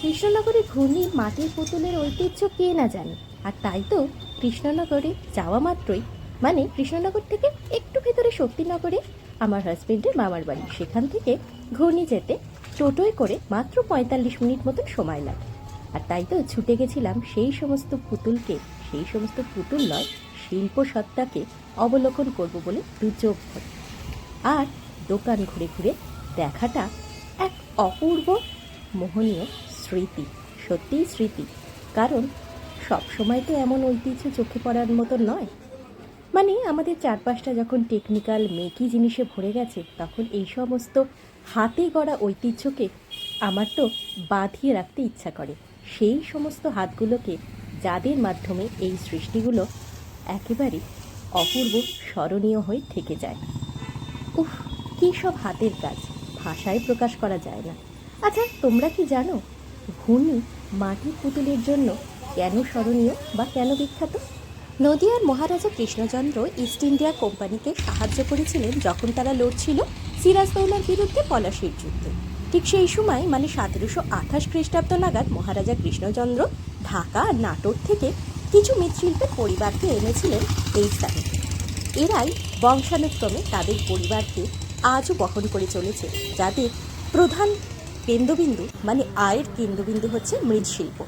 কৃষ্ণনগরে ঘূর্ণি মাটির পুতুলের ঐতিহ্য কে না জানে? আর তাই তো কৃষ্ণনগরে যাওয়া মাত্রই মানে কৃষ্ণনগর থেকে একটু ভেতরে শক্তিনগরে আমার হাজবেন্ডের মামার বাড়ি। সেখান থেকে ঘূর্ণি যেতে টোটোয় করে মাত্র পঁয়তাল্লিশ মিনিট মতন সময় লাগে। আর তাই তো ছুটে গেছিলাম সেই সমস্ত পুতুলকে, সেই সমস্ত পুতুল নয় শিল্প সত্তাকে অবলোকন করব বলে দু চোখ ভরে। আর দোকান ঘুরে ঘুরে দেখাটা এক অপূর্ব মোহনীয় স্মৃতি, সত্যিই স্মৃতি। কারণ সব সময় তো এমন ঐতিহ্য চোখে পড়ার মতো নয়। মানে আমাদের চারপাশটা যখন টেকনিক্যাল মেকি জিনিসে ভরে গেছে, তখন এই সমস্ত হাতে গড়া ঐতিহ্যকে আমার তো বাঁধিয়ে রাখতে ইচ্ছা করে। সেই সমস্ত হাতগুলোকে যাদের মাধ্যমে এই সৃষ্টিগুলো একেবারে অপূর্ব স্মরণীয় হয়ে থেকে যায়। উফ, কী সব হাতের কাজ, ভাষায় প্রকাশ করা যায় না। আচ্ছা তোমরা কি জানো ঘূর্ণি মাটির পুতুলের জন্য কেন স্মরণীয় বা কেন বিখ্যাত? নদিয়ার মহারাজা কৃষ্ণচন্দ্র ইস্ট ইন্ডিয়া কোম্পানিকে সাহায্য করেছিলেন যখন তারা লড়ছিল সিরাজদৌলার বিরুদ্ধে পলাশির যুদ্ধে। ঠিক সেই সময় মানে সতেরোশো আঠাশ খ্রিস্টাব্দ নাগাদ মহারাজা কৃষ্ণচন্দ্র ঢাকা আর নাটোর থেকে কিছু মৃৎশিল্পের পরিবারকে এনেছিলেন এই স্থানে। এরাই বংশানুক্রমে তাদের পরিবারকে আজও বহন করে চলেছে, যাদের প্রধান কেন্দ্রবিন্দু মানে আয়ের কেন্দ্রবিন্দু হচ্ছে মৃৎশিল্প।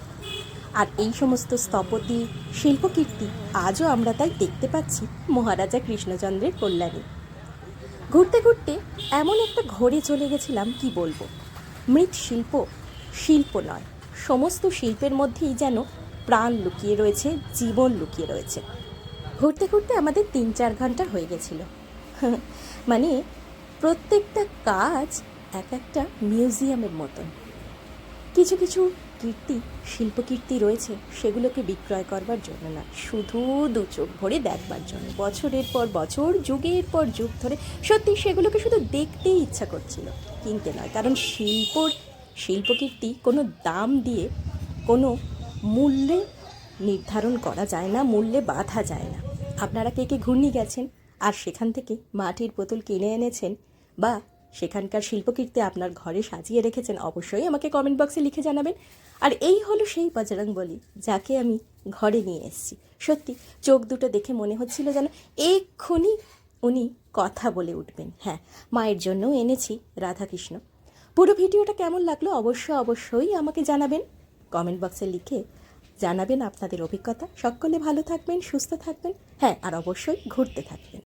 আর এই সমস্ত স্থপতি, শিল্পকীর্তি আজও আমরা তাই দেখতে পাচ্ছি মহারাজা কৃষ্ণচন্দ্রের কল্যাণে। ঘুরতে ঘুরতে এমন একটা ঘরে চলে গেছিলাম, কি বলব? মৃৎশিল্প শিল্প নয়, সমস্ত শিল্পের মধ্যেই যেন প্রাণ লুকিয়ে রয়েছে, জীবন লুকিয়ে রয়েছে। ঘুরতে ঘুরতে আমাদের তিন চার ঘণ্টা হয়ে গেছিল। মানে প্রত্যেকটা কাজ এক একটা মিউজিয়ামের মতন। কিছু কিছু কীর্তি, শিল্পকীর্তি রয়েছে, সেগুলোকে বিক্রয় করবার জন্য না, শুধু দু চোখ ভরে দেখবার জন্য। বছরের পর বছর, যুগের পর যুগ ধরে সত্যি সেগুলোকে শুধু দেখতেই ইচ্ছা করছিল, কিনতে নয়। কারণ শিল্পর, শিল্পকীর্তি কোনো দাম দিয়ে কোনো মূল্যে নির্ধারণ করা যায় না, মূল্যে বাঁধা যায় না। আপনারা কে কে ঘূর্ণি গেছেন আর সেখান থেকে মাটির পুতুল কিনে এনেছেন বা সেখানকার শিল্পকীর্তি আপনার ঘরে সাজিয়ে রেখেছেন, অবশ্যই আমাকে কমেন্ট বক্সে লিখে জানাবেন। আর এই হলো সেই বজরং বলি যাকে আমি ঘরে নিয়ে এসেছি। সত্যি, চোখ দুটো দেখে মনে হচ্ছিল যেন এক্ষুনি উনি কথা বলে উঠবেন। হ্যাঁ মায়ের জন্যও এনেছি, রাধাকৃষ্ণ। পুরো ভিডিওটা কেমন লাগল অবশ্য অবশ্যই আমাকে জানাবেন। কমেন্ট বক্সে লিখে জানাবেন আপনাদের অভিজ্ঞতা। সকলে ভালো থাকবেন, সুস্থ থাকবেন। হ্যাঁ আর অবশ্যই ঘুরতে থাকবেন।